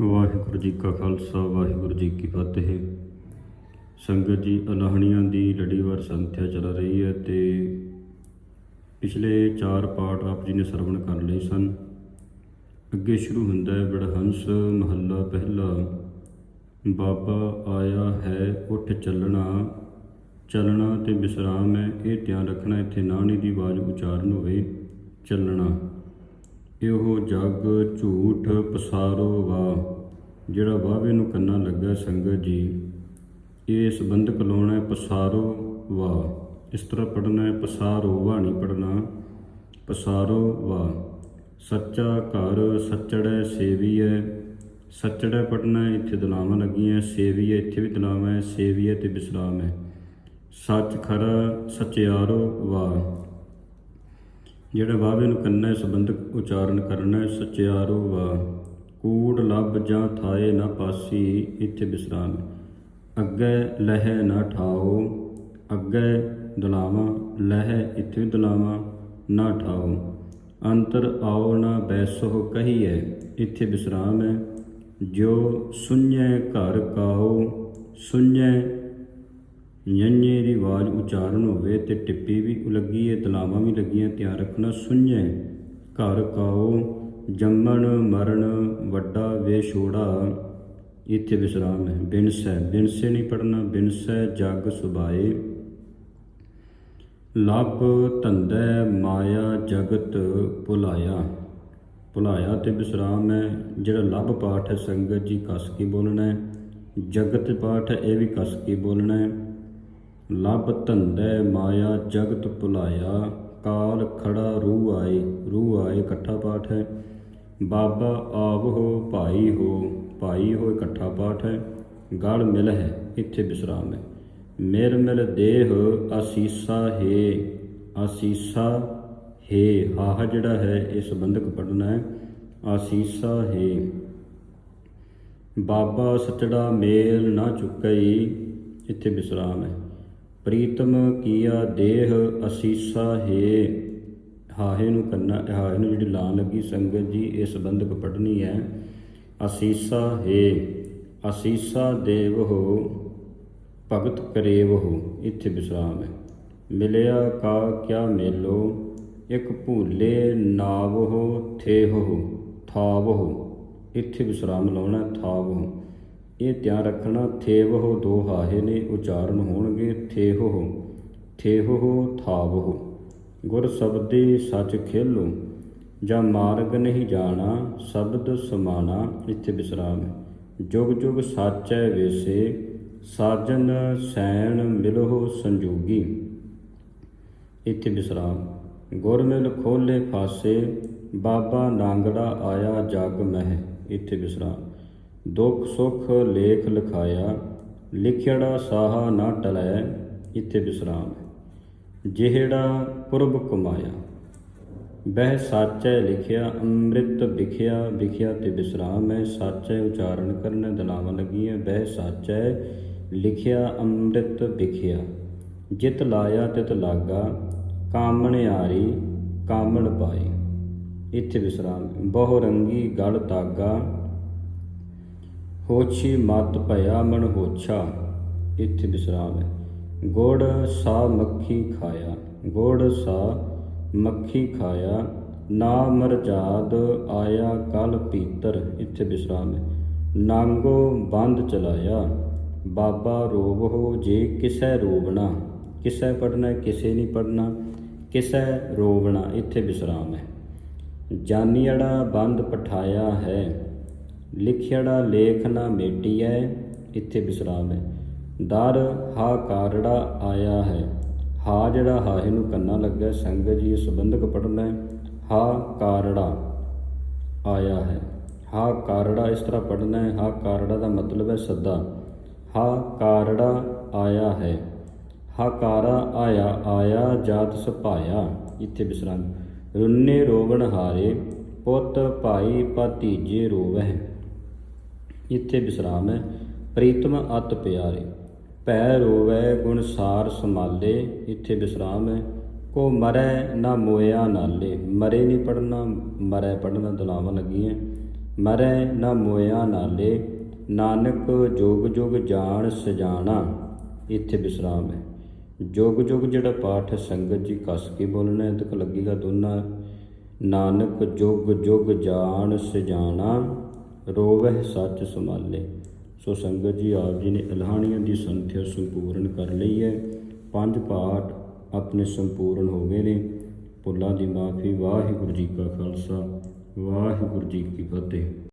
ਵਾਹਿਗੁਰੂ ਜੀ ਕਾ ਖਾਲਸਾ, ਵਾਹਿਗੁਰੂ ਜੀ ਕੀ ਫਤਿਹ। ਸੰਗਤ ਜੀ ਅਲਾਹਣੀਆਂ ਦੀ ਲੜੀਵਾਰ ਸੰਥਿਆ ਚੱਲ ਰਹੀ ਹੈ ਤੇ ਪਿਛਲੇ ਚਾਰ ਪਾਠ ਆਪ ਜੀ ਨੇ ਸਰਵਣ ਕਰ ਲਏ ਸਨ। ਅੱਗੇ ਸ਼ੁਰੂ ਹੁੰਦਾ ਹੈ, ਬੜਹੰਸ ਮਹੱਲਾ ਪਹਿਲਾ। ਬਾਬਾ ਆਇਆ ਹੈ, ਉੱਠ ਚੱਲਣਾ ਚੱਲਣਾ ਤੇ ਵਿਸਰਾਮ ਹੈ, ਇਹ ਧਿਆਨ ਰੱਖਣਾ, ਇੱਥੇ ਨਾਣੀ ਦੀ ਆਵਾਜ਼ ਉਚਾਰਨ ਹੋਵੇ, ਚੱਲਣਾ। ਇਹੋ ਜੱਗ ਝੂਠ ਪਸਾਰੋ ਵਾ ਜਿਹੜਾ ਵਾਵੇ ਨੂੰ ਕੰਨਾਂ ਲੱਗਾ ਸੰਗਤ ਜੀ। ਇਹ ਸੰਬੰਧਕ ਲਾਉਣਾ ਹੈ ਪਸਾਰੋ ਵਾ ਇਸ ਤਰ੍ਹਾਂ ਪੜਨਾ ਹੈ ਪਸਾਰੋ ਵਾ ਨਹੀਂ ਪੜਨਾ ਪਸਾਰੋ ਵਾ ਸੱਚਾ ਘਰ ਸੱਚੜੈ ਸੇਵੀਐ ਸੱਚੜੈ ਪੜਨਾ ਹੈ, ਇੱਥੇ ਦਲਾਵਾਂ ਲੱਗੀਆਂ, ਸੇਵੀਐ, ਇੱਥੇ ਵੀ ਦਲਾਵਾਂ ਹੈ, ਸੇਵੀਐ ਤੇ ਵਿਸਰਾਮ ਹੈ। ਸੱਚ ਖਰਾ ਸਚਿਆਰੋ ਵਾ ਜਿਹੜਾ ਵਾਵੇ ਨੂੰ ਕੰਨਾ ਸੰਬੰਧਕ ਉਚਾਰਨ ਕਰਨਾ ਹੈ ਸਚਿਆਰੋ ਵਾ ਕੂੜ ਲੱਭ ਜਾਂ ਥਾਏ ਨਾ ਪਾਸੀ, ਇੱਥੇ ਵਿਸਰਾਮ ਅੱਗੇ ਲਹਿ ਨਾ ਠਾਓ, ਅੱਗੇ ਦਲਾਵਾਂ, ਲਹਿ ਇੱਥੇ ਵੀ ਦਲਾਵਾਂ, ਨਾ ਠਾਓ। ਅੰਤਰ ਆਓ ਨਾ ਬੈਸੋ ਕਹੀਏ ਇੱਥੇ ਵਿਸਰਾਮ ਹੈ ਜੋ ਸੁਣੈ ਘਰ ਕਾਓ ਸੁਣੈ ਯੰਨੇ ਦੀ ਆਵਾਜ਼ ਉਚਾਰਨ ਹੋਵੇ ਤੇ ਟਿੱਪੀ ਵੀ ਲੱਗੀ ਹੈ ਤਲਾਵਾਂ ਵੀ ਲੱਗੀਆਂ, ਧਿਆਨ ਰੱਖਣਾ ਸੁਣੈ ਘਰ ਕਾਓ, ਜੰਮਣ, ਮਰਨ, ਵੱਡਾ ਵੇਛੋੜਾ ਇੱਥੇ ਵਿਸਰਾਮ ਹੈ। ਬਿਨਸੈ ਬਿਨਸੇ ਨਹੀਂ ਪੜਨਾ ਬਿਨਸੈ ਜਗ ਸੁਭਾਏ। ਲੱਭ ਧੰਦੈ ਮਾਇਆ ਜਗਤ ਭੁਲਾਇਆ। ਭੁਲਾਇਆ ਤੇ ਵਿਸਰਾਮ ਹੈ। ਜਿਹੜਾ ਲੱਭ ਪਾਠ ਹੈ, ਸੰਗਤ ਜੀ ਕਸ ਕੇ ਬੋਲਣਾ? ਹੈ ਜਗਤ ਪਾਠ ਹੈ, ਇਹ ਵੀ ਕਸ ਕੇ ਬੋਲਣਾ? ਹੈ ਲੱਭ ਧੰਦੈ ਮਾਇਆ ਜਗਤ ਭੁਲਾਇਆ, ਕਾਲ ਖੜਾ ਰੂਹ ਆਏ ਰੂਹ ਆਏ ਇਕੱਠਾ ਪਾਠ ਹੈ। ਬਾਬਾ ਆਵੋ ਭਾਈ ਹੋ ਭਾਈ ਹੋ ਇਕੱਠਾ ਪਾਠ ਹੈ। ਗਲ ਮਿਲ ਹੈ, ਇੱਥੇ ਵਿਸਰਾਮ ਹੈ। ਮਿਰ ਮਿਲ ਦੇਹ ਅਸੀਸਾ ਹੈ ਅਸੀਸਾ ਹੈ, ਹਾਹ ਜਿਹੜਾ ਹੈ ਇਹ ਸੰਬੰਧਕ ਪੜਨਾ ਹੈ। ਆਸੀਸਾ ਹੈ। ਬਾਬਾ ਸਚੜਾ ਮੇਲ ਨਾ ਚੁੱਕਈ, ਇੱਥੇ ਵਿਸਰਾਮ ਹੈ। ਪ੍ਰੀਤਮ ਕੀਆ ਦੇਹ ਅਸੀਸਾ ਹੈ। ਹਾਹੇ ਨੂੰ ਕੰਨਾ ਹਾਹੇ ਨੂੰ ਜਿਹੜੀ ਲਾਂ ਲੱਗੀ ਸੰਗਤ ਜੀ, ਇਹ ਸੰਬੰਧਕ ਪੜਨੀ ਹੈ। ਅਸੀਸਾ ਹੈ। ਅਸੀਸਾ ਦੇਵ ਹੋ, ਭਗਤ ਕਰੇਵ ਹੋ। ਇੱਥੇ ਵਿਸਰਾਮ ਹੈ। ਮਿਲਿਆ ਕਾ ਕਿਆ ਮੇਲੋ, ਇੱਕ ਭੂਲੇ ਨਾਵ ਹੋ ਥੇ ਹੋ ਥਾਵ ਹੋ ਇੱਥੇ ਵਿਸਰਾਮ ਲਾਉਣਾ ਥਾਵ ਹੋ ਇਹ ਧਿਆਨ ਰੱਖਣਾ, ਥੇਵ ਹੋ ਦੋ ਹਾਹੇ ਨੇ ਉਚਾਰਨ ਹੋਣਗੇ, ਥੇਹ ਹੋ ਥੇਹ ਹੋ, ਥਾਵ ਹੋ। ਗੁਰ ਸ਼ਬਦੇ ਸੱਚ ਖੇਲੋ, ਜਾਂ ਮਾਰਗ ਨਹੀਂ ਜਾਣਾ, ਸ਼ਬਦ ਸਮਾਣਾ, ਇੱਥੇ ਵਿਸਰਾਮ ਹੈ। ਜੁਗ ਜੁਗ ਹੈ ਵੇਸੇ, ਸਾਜਨ ਸੈਣ ਮਿਲੋ ਸੰਜੋਗੀ। ਇੱਥੇ ਵਿਸਰਾਮ। ਗੁਰ ਮਿਲ ਖੋਲੇ ਫਾਸੇ, ਬਾਬਾ ਨਾਂਗੜਾ ਆਇਆ ਜਗ ਮਹਿ। ਇੱਥੇ ਵਿਸਰਾਮ। ਦੁੱਖ ਸੁਖ ਲੇਖ ਲਿਖਾਇਆ ਲਿਖਿਆੜਾ ਸਾਹਾ ਨਾ ਟਲੈ, ਇੱਥੇ ਵਿਸਰਾਮ ਜਿਹੜਾ ਪੁਰਬ ਕਮਾਇਆ, ਬਹਿ ਸਾਚੈ ਲਿਖਿਆ, ਅੰਮ੍ਰਿਤ ਵਿਖਿਆ ਵਿਖਿਆ ਤੇ ਵਿਸਰਾਮ ਹੈ। ਸਾਚੈ ਉਚਾਰਨ ਕਰਨ ਦਲਾਵਾਂ ਲੱਗੀਆਂ, ਬਹਿ ਸਾਚੈ ਲਿਖਿਆ, ਅੰਮ੍ਰਿਤ ਵਿਖਿਆ। ਜਿਤ ਲਾਇਆ ਤਿਤ ਲਾਗਾ, ਕਾਮਣ ਆਰੀ ਕਾਮਣ ਪਾਈ ਇੱਥੇ ਵਿਸਰਾਮ ਬਹੁ ਰੰਗੀ ਗਲ ਤਾਗਾ ਹੋਛੀ ਮਤ ਭਇਆ ਮਨ ਹੋਛਾ, ਇੱਥੇ ਵਿਸਰਾਮ ਹੈ। ਗੋੜ ਸਾ ਮੱਖੀ ਖਾਇਆ, ਗੋੜ ਸਾ ਮੱਖੀ ਖਾਇਆ, ਨਾ ਮਰਜਾਦ ਆਇਆ ਕਲ ਪੀਤਰ, ਇੱਥੇ ਵਿਸਰਾਮ ਹੈ। ਨਾਂਗੋ ਬੰਦ ਚਲਾਇਆ, ਬਾਬਾ ਰੋਵ ਹੋ ਜੇ ਕਿਸੈ ਰੋਵਣਾ, ਕਿਸੈ ਪੜਨਾ ਕਿਸੇ ਨਹੀਂ ਪੜਨਾ ਕਿਸੈ ਰੋਵਣਾ, ਇੱਥੇ ਵਿਸਰਾਮ ਹੈ। ਜਾਨੀੜਾ ਬੰਦ ਪਠਾਇਆ ਹੈ ਲਿਖਿਆੜਾ ਲੇਖ ਨਾ ਮੇਟੀਐ ਇੱਥੇ ਵਿਸਰਾਮ ਹੈ ਦਰ ਹਾ ਕਾਰੜਾ ਆਇਆ ਹੈ, ਹਾ ਜਿਹੜਾ ਹਾਹੇ ਨੂੰ ਕੰਨਾ ਲੱਗਾ ਸੰਗਤ ਜੀ ਇਹ ਸੰਬੰਧਕ ਪੜਨਾ ਹੈ ਹਾ ਕਾਰੜਾ ਆਇਆ ਹੈ। ਹਾ ਕਾਰੜਾ ਇਸ ਤਰ੍ਹਾਂ ਪੜਨਾ ਹੈ ਹਾ ਕਾਰੜਾ ਦਾ ਮਤਲਬ ਹੈ ਸੱਦਾ। ਹਾ ਕਾਰੜਾ ਆਇਆ ਹੈ, ਹਾ ਕਾਰਾ ਆਇਆ ਆਇਆ ਜਾਤ ਸੁਭਾਇਆ ਇੱਥੇ ਵਿਸਰਾਮ ਰੁੰਨੇ ਰੋਵਣ ਹਾਰੇ, ਪੁੱਤ ਭਾਈ ਭਤੀਜੇ ਰੋਵਹਿ। ਇੱਥੇ ਵਿਸਰਾਮ ਹੈ। ਪ੍ਰੀਤਮ ਅਤ ਪਿਆਰੇ, ਭੈ ਰੋਵੈ ਗੁਣ ਸਾਰ ਸਮਾਲੇ ਇੱਥੇ ਵਿਸਰਾਮ ਹੈ। ਕੋ ਮਰੈ ਨਾ ਮੋਇਆ ਨਾਲੇ, ਮਰੇ ਨਹੀਂ ਪੜਨਾ, ਮਰੈ ਪੜਨਾ ਦਲਾਵਾਂ ਲੱਗੀਆਂ। ਮਰੈ ਨਾ ਮੋਇਆ ਨਾਲੇ, ਨਾਨਕ ਜੋਗ ਜੋਗ ਜਾਣ ਸਜਾਣਾ, ਇੱਥੇ ਵਿਸਰਾਮ ਹੈ। ਜੋਗ ਜੋਗ ਜਿਹੜਾ ਪਾਠ ਸੰਗਤ ਜੀ ਕੱਸ ਕੇ ਬੋਲਣਾ ਤੱਕ ਲੱਗੇਗਾ ਦੋਨਾਂ। ਨਾਨਕ ਜੋਗ ਜੋਗ ਜਾਣ ਸਜਾਣਾ ਰੋਵਹਿ ਸੱਚ ਸਮਾਲੇ ਸੋ ਸੰਗਤ ਜੀ, ਆਪ ਜੀ ਨੇ ਅਲਹਾਣੀਆਂ ਦੀ ਸੰਥਿਆ ਸੰਪੂਰਨ ਕਰ ਲਈ ਹੈ। ਪੰਜ ਪਾਠ ਆਪਣੇ ਸੰਪੂਰਨ ਹੋ ਗਏ ਨੇ। ਭੁੱਲਾਂ ਦੀ ਮਾਫੀ, ਵਾਹਿਗੁਰੂ ਜੀ ਕਾ ਖਾਲਸਾ, ਵਾਹਿਗੁਰੂ ਜੀ ਕੀ ਫਤਿਹ।